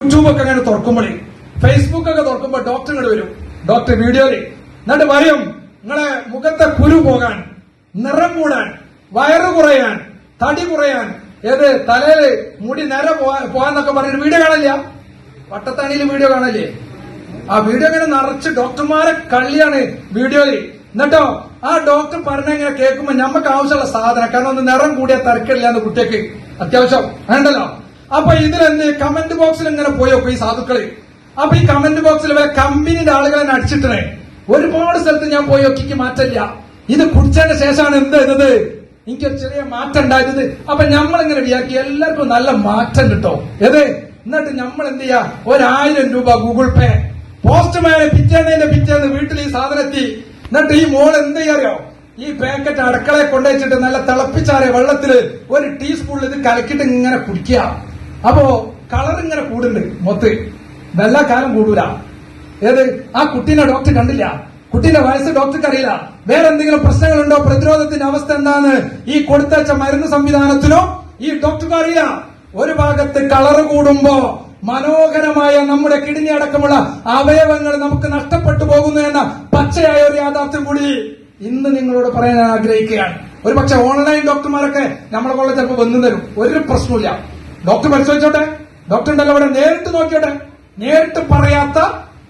YouTube ഒക്കെ അങ്ങനെ തുറക്കുമ്പോഴേ Facebook ഒക്കെ തുറക്കുമ്പോ ഡോക്ടർ ഇങ്ങോട്ട് വരും. ഡോക്ടർ വീഡിയോയിൽ എന്നിട്ട് പറയും നിങ്ങളെ മുഖത്തെ കുരു പോകാൻ നിറം കൂടാൻ വയറ് കുറയാൻ തടി കുറയാൻ ഏത് തലയിൽ മുടി നേരെ പോകാന്നൊക്കെ പറഞ്ഞിട്ട് വീഡിയോ കാണില്ല? വട്ടത്താണിയിൽ വീഡിയോ കാണില്ലേ? ആ വീഡിയോ ഇങ്ങനെ നിറച്ച് ഡോക്ടർമാരെ കള്ളിയാണ് വീഡിയോയിൽ. എന്നിട്ടോ ആ ഡോക്ടർ പറഞ്ഞ ഇങ്ങനെ നമുക്ക് ആവശ്യമുള്ള സാധനം കാരണം ഒന്ന് നിറം കൂടിയ തിരക്കില്ല എന്ന് കുട്ടിയൊക്കെ അത്യാവശ്യം വേണ്ടല്ലോ? അപ്പൊ ഇതിലെന്ത് കമന്റ് ബോക്സിൽ ഇങ്ങനെ പോയോ ഈ സാധുക്കൾ. അപ്പൊ ഈ കമന്റ് ബോക്സിൽ വരെ കമ്പനിയുടെ ആളുകളെ അടിച്ചിട്ടേ ഒരുപാട് സ്ഥലത്ത് ഞാൻ പോയി ഒക്കിക്ക് മാറ്റല്ല ഇത് കുടിച്ചതിന് ശേഷമാണ് എന്ത് ചെയ്തത്? എനിക്കൊരു ചെറിയ മാറ്റം ഉണ്ടായത്. അപ്പൊ നമ്മളിങ്ങനെ വിചാരിക്കും എല്ലാവർക്കും നല്ല മാറ്റം കിട്ടോ? ഏത്? എന്നിട്ട് നമ്മൾ എന്ത് ചെയ്യാ? ഒരായിരം രൂപ ഗൂഗിൾ പേ. പോസ്റ്റ്മാനെ പിറ്റേന്നതിന്റെ പിറ്റേന്ന് വീട്ടിൽ ഈ സാധനം എത്തി. എന്നിട്ട് ഈ മോൾ എന്ത് ചെയ്യാറിയോ? ഈ പാക്കറ്റ് അടുക്കളയെ കൊണ്ടുവച്ചിട്ട് നല്ല തിളപ്പിച്ചാറിയ വെള്ളത്തിൽ ഒരു ടീസ്പൂണിൽ ഇത് കലക്കിട്ട് ഇങ്ങനെ കുടിക്കുക. അപ്പോ കളർ ഇങ്ങനെ കൂടുന്നുണ്ട് മൊത്ത്. കാലം കൂടൂല. ഏത്? ആ കുട്ടീനെ ഡോക്ടർ കണ്ടില്ല. കുട്ടീന്റെ വയസ്സ് ഡോക്ടർക്ക് അറിയില്ല. വേറെ എന്തെങ്കിലും പ്രശ്നങ്ങളുണ്ടോ? പ്രതിരോധത്തിന്റെ അവസ്ഥ എന്താണ്? ഈ കൊടുത്തച്ച മരുന്ന് സംവിധാനത്തിലോ? ഈ ഡോക്ടർക്ക് അറിയില്ല. ഒരു ഭാഗത്ത് കളർ കൂടുമ്പോ മനോഹരമായ നമ്മുടെ കിഡ്നി അടക്കമുള്ള അവയവങ്ങൾ നമുക്ക് നഷ്ടപ്പെട്ടു പോകുന്നു എന്ന പച്ചയായ ഒരു യാഥാർത്ഥ്യം കൂടി ഇന്ന് നിങ്ങളോട് പറയാൻ ആഗ്രഹിക്കുകയാണ്. ഒരു പക്ഷെ ഓൺലൈൻ ഡോക്ടർമാരൊക്കെ നമ്മളെ പോലെ ചിലപ്പോൾ വന്നു തരും. ഒരു പ്രശ്നമില്ല ഡോക്ടർ പരിശോധിച്ചോട്ടെ? ഡോക്ടർ ഉണ്ടല്ലോ അവിടെ. നേരിട്ട് നോക്കിയോട്ടെ. നേരിട്ട് പറയാത്ത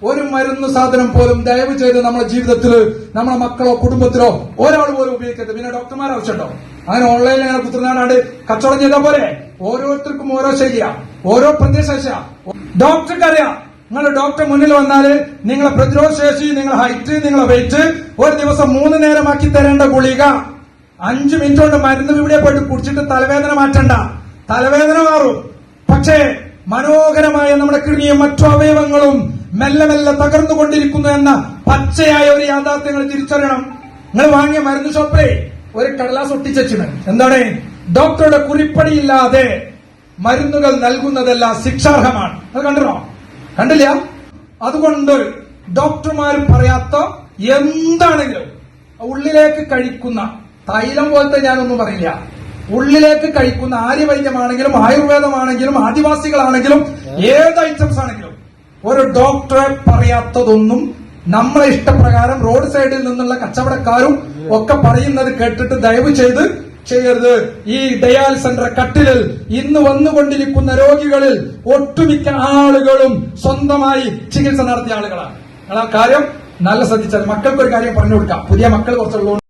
ഒരു മരുന്ന് സാധനം പോലും ദയവ് ചെയ്ത് നമ്മുടെ ജീവിതത്തിൽ നമ്മുടെ മക്കളോ കുടുംബത്തിലോ ഒരാൾ പോലും ഉപയോഗിക്കരുത്. പിന്നെ ഡോക്ടർമാർ ആവശ്യമുണ്ടോ? അങ്ങനെ ഓൺലൈനിൽ അങ്ങനെ കുത്തുനാട് കച്ചവടം ചെയ്ത പോലെ ഓരോരുത്തർക്കും ഓരോ ശൈലിയാ. ഓരോ പ്രദേശ ഡോക്ടർക്ക് അറിയാം നിങ്ങൾ ഡോക്ടർ മുന്നിൽ വന്നാൽ നിങ്ങളെ പ്രതിരോധ ശേഷി നിങ്ങളെ ഹൈറ്റ് നിങ്ങളെ വെയിറ്റ് ഒരു ദിവസം മൂന്ന് നേരമാക്കി തരേണ്ട ഗുളിക. അഞ്ചു മിനിറ്റ് കൊണ്ട് മരുന്ന് ഇവിടെ പോയിട്ട് കുടിച്ചിട്ട് തലവേദന മാറ്റണ്ട. തലവേദന മാറും. പക്ഷേ മനോഹരമായ നമ്മുടെ കിഡ്നിയും മറ്റു അവയവങ്ങളും മെല്ലെ മെല്ലെ തകർന്നുകൊണ്ടിരിക്കുന്നു എന്ന പച്ചയായ ഒരു യാഥാർത്ഥ്യങ്ങൾ തിരിച്ചറിയണം. നിങ്ങൾ വാങ്ങിയ മരുന്ന് ഷോപ്പിലെ ഒരു കടലാസ് ഒട്ടിച്ചു എന്താണ്? ഡോക്ടറുടെ കുറിപ്പടിയില്ലാതെ മരുന്നുകൾ നൽകുന്നതെല്ലാം ശിക്ഷാർഹമാണ്. അത് കണ്ടോ കണ്ടില്ല? അതുകൊണ്ട് ഡോക്ടർമാർ പറയാത്ത എന്താണെങ്കിലും ഉള്ളിലേക്ക് കഴിക്കുന്ന തൈലം പോലത്തെ ഞാനൊന്നും പറയില്ല. ഉള്ളിലേക്ക് കഴിക്കുന്ന ആര്യവൈദ്യമാണെങ്കിലും ആയുർവേദമാണെങ്കിലും ആദിവാസികളാണെങ്കിലും ഏത് ഐറ്റംസ് ആണെങ്കിലും ഒരു ഡോക്ടറെ പറയാത്തതൊന്നും നമ്മളെ ഇഷ്ടപ്രകാരം റോഡ് സൈഡിൽ നിന്നുള്ള കച്ചവടക്കാരും ഒക്കെ പറയുന്നത് കേട്ടിട്ട് ദയവ് ചെയ്ത് ചെയ്യരുത്. ഈ ഡയാൽ സെന്റർ കട്ടിലിൽ ഇന്ന് വന്നുകൊണ്ടിരിക്കുന്ന രോഗികളിൽ ഒട്ടുമിക്ക ആളുകളും സ്വന്തമായി ചികിത്സ നടത്തിയ ആളുകളാണ്. കാര്യം നല്ല ശ്രദ്ധിച്ചാൽ മക്കൾക്ക് ഒരു കാര്യം പറഞ്ഞു കൊടുക്കാം. പുതിയ മക്കൾ കുറച്ചുള്ളൂ